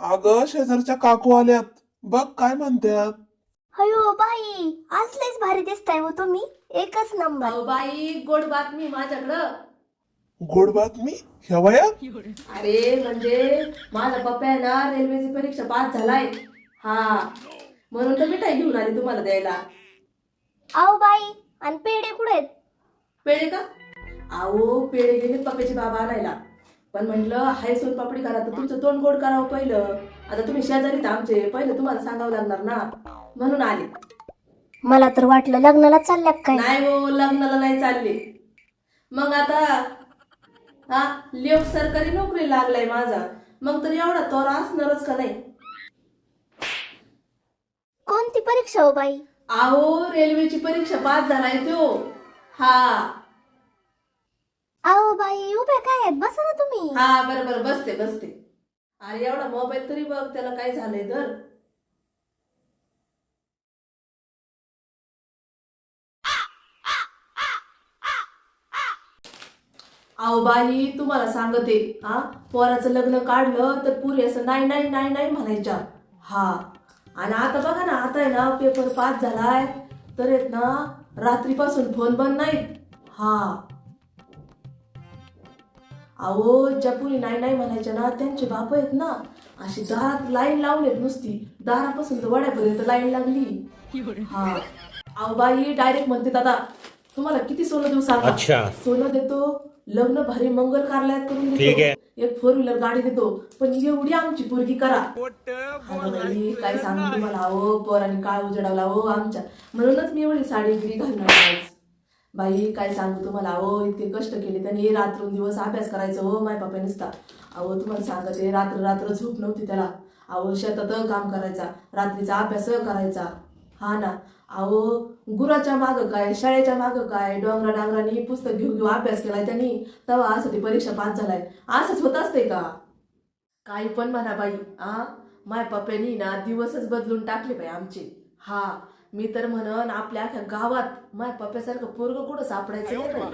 अगं शेजारच्या काकू आल्यात. बघ काय म्हणतात अयो बाई आज लयच भारी दिसताय हो तुम्ही. एकच नंबर. अहो बाई गोड बातमी माझ्याकडं. गोड बातमी? ह्या वयात अरे म्हणजे माझा पप्पा आहे ना रेल्वेची परीक्षा पास झालाय. हा म्हणून तर मिठाई घेऊन आली तुम्हाला द्यायला. अहो बाई आणि पेढे कुठे आहेत? पेढे का? अहो पेढे गेले पप्पाचे बाबा आणायला. पण म्हटलं हाय सोन पापडी करा तर तुमचं तोंड गोड करावं पहिलं. आता तुम्ही शेजारीत आमचे पहिलं तुम्हाला सांगावं लागणार ना. म्हणून आले. मला तर वाटलं लग्नाला चालल्या काय? नाही हो लग्नाला नाही चालले. मग आता हा लेख सरकारी नोकरी लागलाय माझा. मग तर एवढा तोरा असणारच का नाही? कोणती परीक्षा हो बाई? अहो रेल्वेची परीक्षा पास झालाय तो. हा. अहो बाई उभे काय आहेत? बसा ना तुम्ही. हा बरोबर. बसते बसते. अरे एवढा मोबाईल तरी बघ त्याला काय झालंय तर. अहो बाई तुम्हाला सांगते हा पोराचं लग्न काढलं तर पुरी असं नाही नाही नाही नाही म्हणायच्या. हा. आणि आता बघा ना आता आहे ना पेपर पास झालाय तर आहेत ना रात्रीपासून फोन बंद नाहीत. हा. अहो ज्या पुरी नाही नाही म्हणायच्या ना त्यांचे बाप आहेत ना. अशी दारात लाईन लावलेत नुसती. दारापासून तर वड्यापर्यंत लाईन लागली. हा. अहो बाई डायरेक्ट म्हणते दादा तुम्हाला किती सोनं देऊ सांगा? अच्छा. सोनं देतो. लग्न भारी मंगल कार्यालयात करून ठीक आहे. देतो एक फोर व्हीलर गाडी देतो. पण एवढी आमची पोरगी करा. काय सांगू तुम्हाला? अहो पोरांनी काळ उजडावला हो आमच्या. म्हणूनच मी एवढी साडी घालणार बाई काय सांगू तुम्हाला? अहो इतके कष्ट केले त्यांनी. रात्रंदिवस अभ्यास करायचं हो माय बापा नुसता. अहो तुम्हाला सांगते रात्र रात्र झोप नव्हती त्याला. अहो शेतात काम करायचा. रात्रीचा अभ्यास करायचा. हा ना. अहो गुराच्या मागं काय शाळेच्या मागं काय डोंगरा डांगरानी पुस्तक घेऊ घेऊ अभ्यास केलाय त्यांनी. तेव्हा असं ती परीक्षा पास झालाय. असंच होत असते का? काही पण म्हणा बाई आ? माय पप्प्यानी ना दिवसच बदलून टाकले बाई आमचे. हा. मी तर म्हणन आपल्या अख्या गावात माय पप्प्यासारखं पोरग कुठं सापडायचं नाही बाई.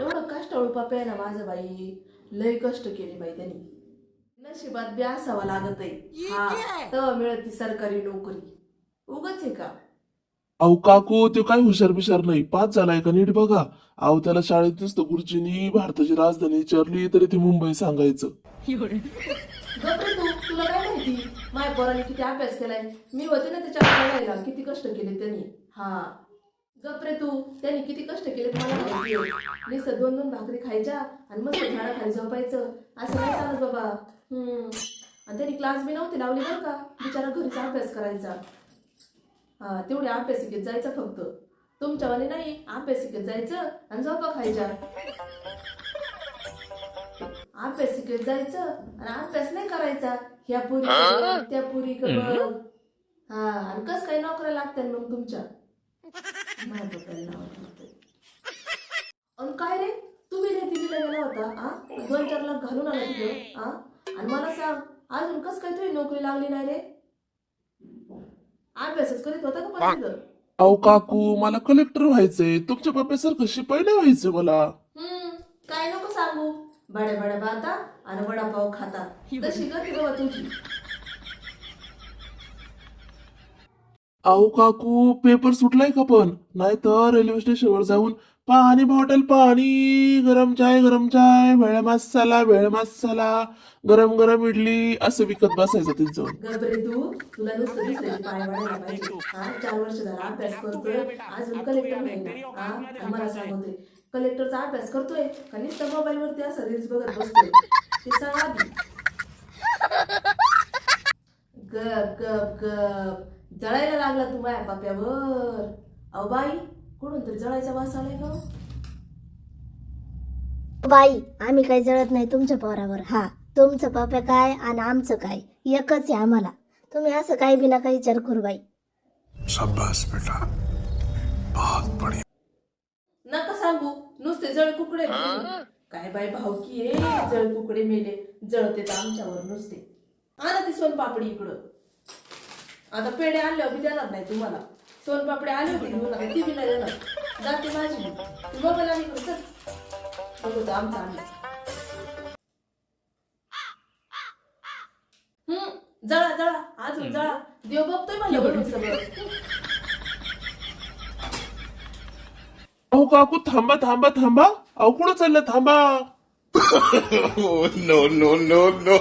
एवढं कष्टाळू पप्पा आहे ना माझं बाई. लय कष्ट केले बाई त्यांनी. नशिबात बी असावं लागत आहे. हा. तेव्हा मिळत ती सरकारी नोकरी. उगच आहे का? अहो काकू ते काय हुशार बिशार नाही. पाच झालाय का नीट बघा. अहो त्याला शाळेत नुसतं गुरुजींनी भारताची राजधानी विचारली तरी ती मुंबई सांगायचं. तुला काय माहिती? माझ्या पोराने किती अभ्यास केलाय. मी होते ना त्याच्या पडायला किती कष्ट केले त्यांनी. हा. गप्रे तू. त्यांनी किती कष्ट केले मला माहिती नुसतं दोन दोन भाकरी खायच्या आणि मस्त झाडाखाली झोपायचं. असं नाही चालत बाबा. हम्म. आणि त्यांनी क्लास बी नव्हती लावले बरं का. बिचारा घरीचा अभ्यास करायचा. हा तेवढे अभ्यासिकेत जायचं फक्त. तुमच्यावाले नाही अभ्यासिकेत जायचं आणि झोपा खायच्या. अभ्यासिकेत जायचं आणि अभ्यास नाही करायचा. ह्या पुरी त्या पुरी हा आणि कस काय नोकऱ्या लागतात मग तुमच्या? माझ्या पप्पाला काय रे? तुम्ही रे दिल्लीला गेला होता आ? दोन चार लाख घालून आला तिथं आ? आणि मला सांग अजून कस काय तुझी नोकरी लागली नाही रे? अभ्यासच करीत होता का पण अहो काकू मला कलेक्टर व्हायचंय. तुमच्या पप्प्यासारखं शिपाई नाही व्हायचं मला. हम्म काय नको सांगू. बड्या बड्या बाता आणि वडापाव खाता. तशी गती बाबा तुझी अहो काकू पेपर सुटलाय का पण? नाही तर रेल्वे स्टेशनवर जाऊन पाणी बॉटल पाणी गरम चाय गरम चाय भेळ मसाला भेळ मसाला गरम गरम इडली असं विकत बसायचं तिथं. जाऊन गबरे तू तुला नुसतं दिसलं की पाय वाढायला पाहिजे हा चार वर्ष झाला अभ्यास करतोय. अजून कलेक्टर नाही ना. हा आणि मला सांगतोय. कलेक्टरचा अभ्यास करतोय. का नुसतं मोबाईल वरती असं रील्स बघत बसतोय. ते सांग गप गप गप. जळायला लागला तू माझ्या पाप्यावर. अहो बाई कुठून तरी जळायचा वास आलाय का बाई आम्ही काही जळत नाही तुमच्या पोरावर. हा तुमचं पप्या काय आणि आमचं काय? एकच आहे आम्हाला. तुम्ही असं काही बिना काही विचार करू बाई. शाबास बेटा. बहुत नका सांगू. नुसते जळ कुकडे काय बाई भावकी आहे? जळ कुकडे मेले. जळते तर आमच्यावर नुसते. आणा ती सोनपापडी इकडं. आता पेढे आणले बी देणार नाही तुम्हाला. सोनपापडी आली होती आता ती बी नाही देणार. जाते माझी. तू मोबाईल आणि चल. बघू आमचा आणला जळा जळा. अजून जळा. देव बघतोय मला सगळं. अहो काकू थांबा थांबा थांबा अहो कुठं चाललं थांबा नो नो नो नो.